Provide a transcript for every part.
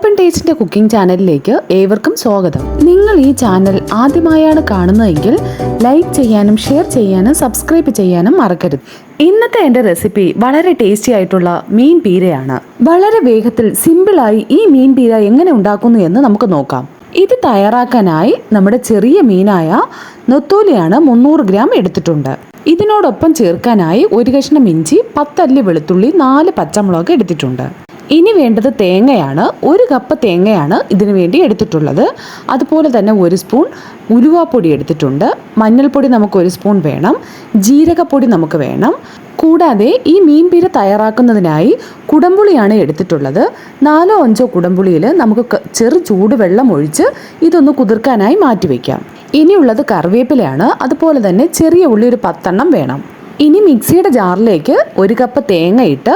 Open ടേസ്റ്റിന്റെ cooking ചാനലിലേക്ക് ഏവർക്കും സ്വാഗതം. നിങ്ങൾ ഈ ചാനൽ ആദ്യമായാണ് കാണുന്നതെങ്കിൽ ലൈക്ക് ചെയ്യാനും ഷെയർ ചെയ്യാനും സബ്സ്ക്രൈബ് ചെയ്യാനും മറക്കരുത്. ഇന്നത്തെ എന്റെ റെസിപ്പി വളരെ ടേസ്റ്റി ആയിട്ടുള്ള മീൻ പീരയാണ്. വളരെ വേഗത്തിൽ സിമ്പിളായി ഈ മീൻ പീര എങ്ങനെ ഉണ്ടാക്കുന്നു എന്ന് നമുക്ക് നോക്കാം. ഇത് തയ്യാറാക്കാനായി നമ്മുടെ ചെറിയ മീനായ നെത്തോലിയാണ് മുന്നൂറ് ഗ്രാം എടുത്തിട്ടുണ്ട്. ഇതിനോടൊപ്പം ചേർക്കാനായി ഒരു കഷ്ണം ഇഞ്ചി പത്തല്ലി വെളുത്തുള്ളി നാല് പച്ചമുളക് എടുത്തിട്ടുണ്ട്. ഇനി വേണ്ടത് തേങ്ങയാണ്. ഒരു കപ്പ് തേങ്ങയാണ് ഇതിനു വേണ്ടി എടുത്തിട്ടുള്ളത്. അതുപോലെ തന്നെ ഒരു സ്പൂൺ ഉലുവാപ്പൊടി എടുത്തിട്ടുണ്ട്. മഞ്ഞൾപ്പൊടി നമുക്ക് ഒരു സ്പൂൺ വേണം. ജീരകപ്പൊടി നമുക്ക് വേണം. കൂടാതെ ഈ മീൻ പീര തയ്യാറാക്കുന്നതിനായി കുടംപുളിയാണ് എടുത്തിട്ടുള്ളത്. നാലോ അഞ്ചോ കുടംപുളിയിൽ നമുക്ക് ചെറു ചെറു ചൂടുവെള്ളം ഒഴിച്ച് ഇതൊന്ന് കുതിർക്കാനായി മാറ്റിവെക്കാം ഇനിയുള്ളത് കറിവേപ്പിലയാണ്. അതുപോലെ തന്നെ ചെറിയ ഉള്ളി ഒരു പത്തെണ്ണം വേണം. ഇനി മിക്സിയുടെ ജാറിലേക്ക് ഒരു കപ്പ് തേങ്ങ ഇട്ട്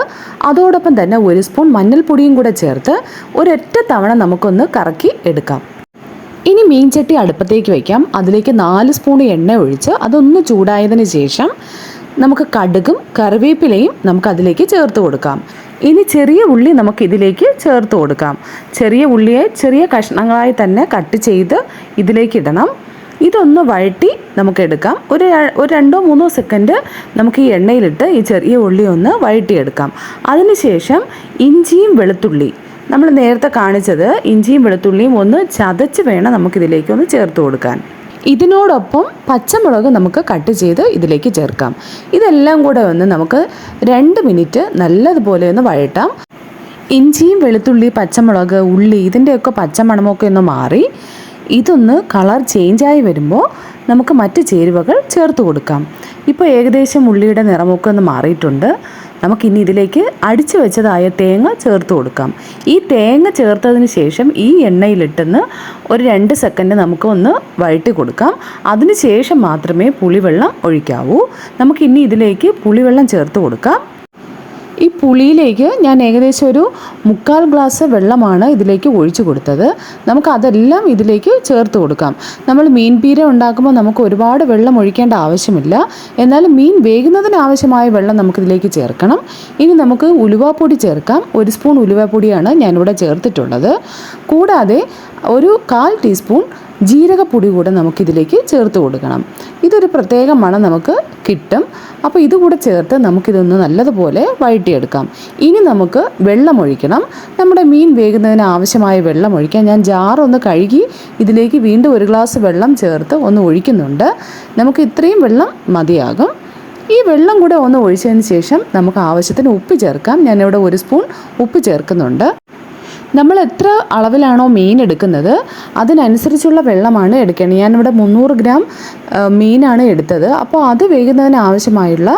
അതോടൊപ്പം തന്നെ ഒരു സ്പൂൺ മഞ്ഞൾപ്പൊടിയും കൂടെ ചേർത്ത് ഒരൊറ്റ തവണ നമുക്കൊന്ന് കറക്കി എടുക്കാം. ഇനി മീൻ ചട്ടി അടുപ്പത്തേക്ക് വയ്ക്കാം അതിലേക്ക് നാല് സ്പൂൺ എണ്ണ ഒഴിച്ച് അതൊന്ന് ചൂടായതിന് ശേഷം നമുക്ക് കടുകും കറിവേപ്പിലയും നമുക്ക് അതിലേക്ക് ചേർത്ത് കൊടുക്കാം. ഇനി ചെറിയ ഉള്ളി നമുക്ക് ഇതിലേക്ക് ചേർത്ത് കൊടുക്കാം. ചെറിയ ഉള്ളിയെ ചെറിയ കഷ്ണങ്ങളായി തന്നെ കട്ട് ചെയ്ത് ഇതിലേക്ക് ഇടണം. ഇതൊന്ന് വഴറ്റി നമുക്ക് എടുക്കാം. ഒരു ഒരു രണ്ടോ മൂന്നോ സെക്കൻഡ് നമുക്ക് ഈ എണ്ണയിലിട്ട് ഈ ചെറിയ ഉള്ളി ഒന്ന് വഴറ്റിയെടുക്കാം. അതിനുശേഷം ഇഞ്ചിയും വെളുത്തുള്ളി. നമ്മൾ നേരത്തെ കാണിച്ചത് ഇഞ്ചിയും വെളുത്തുള്ളിയും ഒന്ന് ചതച്ച് വേണം നമുക്കിതിലേക്ക് ഒന്ന് ചേർത്ത് കൊടുക്കാൻ. ഇതിനോടൊപ്പം പച്ചമുളക് നമുക്ക് കട്ട് ചെയ്ത് ഇതിലേക്ക് ചേർക്കാം. ഇതെല്ലാം കൂടെ ഒന്ന് നമുക്ക് രണ്ട് മിനിറ്റ് നല്ലതുപോലെ ഒന്ന് വഴട്ടാം ഇഞ്ചിയും വെളുത്തുള്ളി പച്ചമുളക് ഉള്ളി ഇതിന്റെയൊക്കെ പച്ചമണമൊക്കെ ഒന്ന് മാറി. ഇതൊന്ന് കളർ ചേഞ്ചായി വരുമ്പോൾ നമുക്ക് മറ്റ് ചേരുവകൾ ചേർത്ത് കൊടുക്കാം. ഇപ്പോൾ ഏകദേശം ഉള്ളിയുടെ നിറമൊക്കെ ഒന്ന് മാറിയിട്ടുണ്ട്. നമുക്കിനി ഇതിലേക്ക് അടിച്ചു വെച്ചതായ തേങ്ങ ചേർത്ത് കൊടുക്കാം. ഈ തേങ്ങ ചേർത്തതിന് ശേഷം ഈ എണ്ണയിലിട്ടെന്ന് ഒരു രണ്ട് സെക്കൻഡ് നമുക്ക് ഒന്ന് വഴറ്റി കൊടുക്കാം. അതിന് ശേഷം മാത്രമേ പുളിവെള്ളം ഒഴിക്കാവൂ. നമുക്കിനി ഇതിലേക്ക് പുളിവെള്ളം ചേർത്ത് കൊടുക്കാം. ഈ പുളിയിലേക്ക് ഞാൻ ഏകദേശം ഒരു മുക്കാൽ ഗ്ലാസ് വെള്ളമാണ് ഇതിലേക്ക് ഒഴിച്ചു കൊടുത്തത്. നമുക്കതെല്ലാം ഇതിലേക്ക് ചേർത്ത് കൊടുക്കാം. നമ്മൾ മീൻ പീര ഉണ്ടാക്കുമ്പോൾ നമുക്ക് ഒരുപാട് വെള്ളം ഒഴിക്കേണ്ട ആവശ്യമില്ല. എന്നാൽ മീൻ വേകുന്നതിന് ആവശ്യമായ വെള്ളം നമുക്കിതിലേക്ക് ചേർക്കണം. ഇനി നമുക്ക് ഉലുവാപ്പൊടി ചേർക്കാം. ഒരു സ്പൂൺ ഉലുവാപ്പൊടിയാണ് ഞാനിവിടെ ചേർത്തിട്ടുള്ളത്. കൂടാതെ ഒരു കാൽ ടീസ്പൂൺ ജീരകപ്പൊടി കൂടെ നമുക്കിതിലേക്ക് ചേർത്ത് കൊടുക്കണം. ഇതൊരു പ്രത്യേക മണം നമുക്ക് കിട്ടും. അപ്പോൾ ഇതുകൂടെ ചേർത്ത് നമുക്കിതൊന്ന് നല്ലതുപോലെ വഴറ്റിയെടുക്കാം. ഇനി നമുക്ക് വെള്ളം ഒഴിക്കണം. നമ്മുടെ മീൻ വേകുന്നതിന് ആവശ്യമായ വെള്ളം ഒഴിക്കാൻ ഞാൻ ജാറൊന്ന് കഴുകി ഇതിലേക്ക് വീണ്ടും ഒരു ഗ്ലാസ് വെള്ളം ചേർത്ത് ഒന്ന് ഒഴിക്കുന്നുണ്ട്. നമുക്ക് ഇത്രയും വെള്ളം മതിയാകും. ഈ വെള്ളം കൂടെ ഒന്ന് ഒഴിച്ചതിന് ശേഷം നമുക്ക് ആവശ്യത്തിന് ഉപ്പ് ചേർക്കാം. ഞാനിവിടെ ഒരു സ്പൂൺ ഉപ്പ് ചേർക്കുന്നുണ്ട്. നമ്മൾ എത്ര അളവിലാണോ മീൻ എടുക്കുന്നത് അതിനനുസരിച്ചുള്ള വെള്ളമാണ് എടുക്കേണ്ടത്. ഞാനിവിടെ മുന്നൂറ് ഗ്രാം മീനാണ് എടുത്തത്. അപ്പോൾ അത് വേകുന്നതിന് ആവശ്യമായുള്ള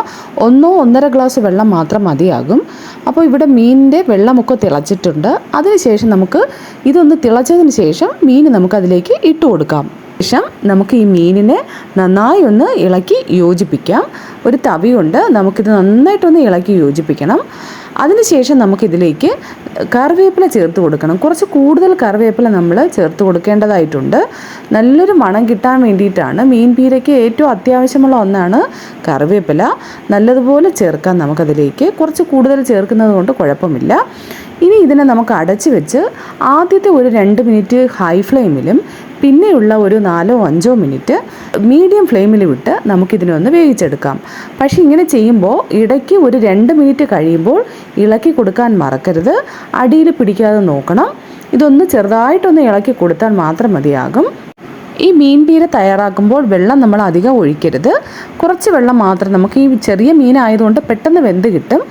ഒന്നോ ഒന്നര ഗ്ലാസ് വെള്ളം മാത്രം മതിയാകും. അപ്പോൾ ഇവിടെ മീനിന്റെ വെള്ളമൊക്കെ തിളച്ചിട്ടുണ്ട്. അതിനുശേഷം നമുക്ക് ഇതൊന്ന് തിളച്ചതിന് ശേഷം മീൻ നമുക്കതിലേക്ക് ഇട്ട് കൊടുക്കാം. ശേഷം നമുക്ക് ഈ മീനിനെ നന്നായി ഒന്ന് ഇളക്കി യോജിപ്പിക്കാം. ഒരു തവി കൊണ്ട് നമുക്കിത് നന്നായിട്ടൊന്ന് ഇളക്കി യോജിപ്പിക്കണം. അതിനുശേഷം നമുക്കിതിലേക്ക് കറിവേപ്പില ചേർത്ത് കൊടുക്കണം. കുറച്ച് കൂടുതൽ കറിവേപ്പില നമ്മൾ ചേർത്ത് കൊടുക്കേണ്ടതായിട്ടുണ്ട്. നല്ലൊരു മണം കിട്ടാൻ വേണ്ടിയിട്ടാണ് മീൻ പീരയ്ക്ക് ഏറ്റവും അത്യാവശ്യമുള്ള ഒന്നാണ് കറിവേപ്പില. നല്ലതുപോലെ ചേർക്കാം നമുക്കതിലേക്ക്. കുറച്ച് കൂടുതൽ ചേർക്കുന്നത് കൊണ്ട് കുഴപ്പമില്ല. ഇനി ഇതിനെ നമുക്ക് അടച്ച് വെച്ച് ആദ്യത്തെ ഒരു രണ്ട് മിനിറ്റ് ഹൈ ഫ്ലെയിമിലും പിന്നെയുള്ള ഒരു നാലോ അഞ്ചോ മിനിറ്റ് മീഡിയം ഫ്ലെയിമിൽ വിട്ട് നമുക്കിതിനെ ഒന്ന് വേവിച്ചെടുക്കാം. പക്ഷേ ഇങ്ങനെ ചെയ്യുമ്പോൾ ഇടയ്ക്ക് ഒരു രണ്ട് മിനിറ്റ് കഴിയുമ്പോൾ ഇളക്കി കൊടുക്കാൻ മറക്കരുത്. അടിയിൽ പിടിക്കാതെ നോക്കണം. ഇതൊന്ന് ചെറുതായിട്ടൊന്ന് ഇളക്കി കൊടുത്താൽ മാത്രം മതിയാകും. ഈ മീൻ പീര തയ്യാറാക്കുമ്പോൾ വെള്ളം നമ്മൾ അധികം ഒഴിക്കരുത്. കുറച്ച് വെള്ളം മാത്രം നമുക്ക് ഈ ചെറിയ മീനായതുകൊണ്ട് പെട്ടെന്ന് വെന്ത് കിട്ടും.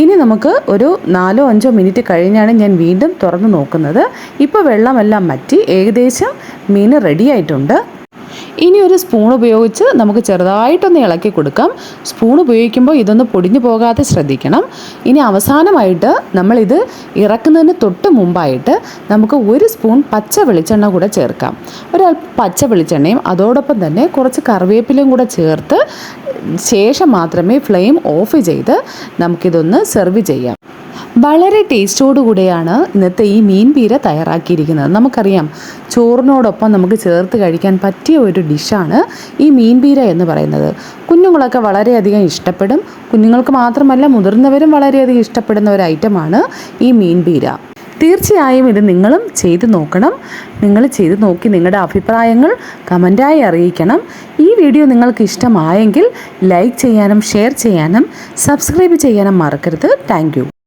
ഇനി നമുക്ക് ഒരു നാലോ അഞ്ചോ മിനിറ്റ് കഴിഞ്ഞാണ് ഞാൻ വീണ്ടും തുറന്ന് നോക്കുന്നത്. ഇപ്പോൾ വെള്ളമെല്ലാം മാറ്റി ഏകദേശം മീൻ റെഡിയായിട്ടുണ്ട് ഇനി ഒരു സ്പൂൺ ഉപയോഗിച്ച് നമുക്ക് ചെറുതായിട്ടൊന്ന് ഇളക്കി കൊടുക്കാം. സ്പൂൺ ഉപയോഗിക്കുമ്പോൾ ഇതൊന്ന് പൊടിഞ്ഞു പോകാതെ ശ്രദ്ധിക്കണം. ഇനി അവസാനമായിട്ട് നമ്മളിത് ഇറക്കുന്നതിന് തൊട്ട് മുമ്പായിട്ട് നമുക്ക് ഒരു സ്പൂൺ പച്ച വെളിച്ചെണ്ണ കൂടെ ചേർക്കാം. ഒരൽപ്പം പച്ച വെളിച്ചെണ്ണയും അതോടൊപ്പം തന്നെ കുറച്ച് കറിവേപ്പിലയും കൂടെ ചേർത്ത് ശേഷം മാത്രമേ ഫ്ലെയിം ഓഫ് ചെയ്ത് നമുക്കിതൊന്ന് സെർവ് ചെയ്യാം. വളരെ ടേസ്റ്റോടുകൂടിയാണ് ഇന്നത്തെ ഈ മീൻ പീര തയ്യാറാക്കിയിരിക്കുന്നത്. നമുക്കറിയാം ചോറിനോടൊപ്പം നമുക്ക് ചേർത്ത് കഴിക്കാൻ പറ്റിയ ഒരു ഡിഷാണ് ഈ മീൻ പീര എന്ന് പറയുന്നത്. കുഞ്ഞുങ്ങളൊക്കെ വളരെയധികം ഇഷ്ടപ്പെടും. കുഞ്ഞുങ്ങൾക്ക് മാത്രമല്ല മുതിർന്നവരും വളരെയധികം ഇഷ്ടപ്പെടുന്ന ഒരു ഐറ്റമാണ് ഈ മീൻ പീര. തീർച്ചയായും ഇത് നിങ്ങളും ചെയ്തു നോക്കണം. നിങ്ങൾ ചെയ്തു നോക്കി നിങ്ങളുടെ അഭിപ്രായങ്ങൾ കമന്റായി അറിയിക്കണം. ഈ വീഡിയോ നിങ്ങൾക്ക് ഇഷ്ടമായെങ്കിൽ ലൈക്ക് ചെയ്യാനും ഷെയർ ചെയ്യാനും സബ്സ്ക്രൈബ് ചെയ്യാനും മറക്കരുത്. താങ്ക്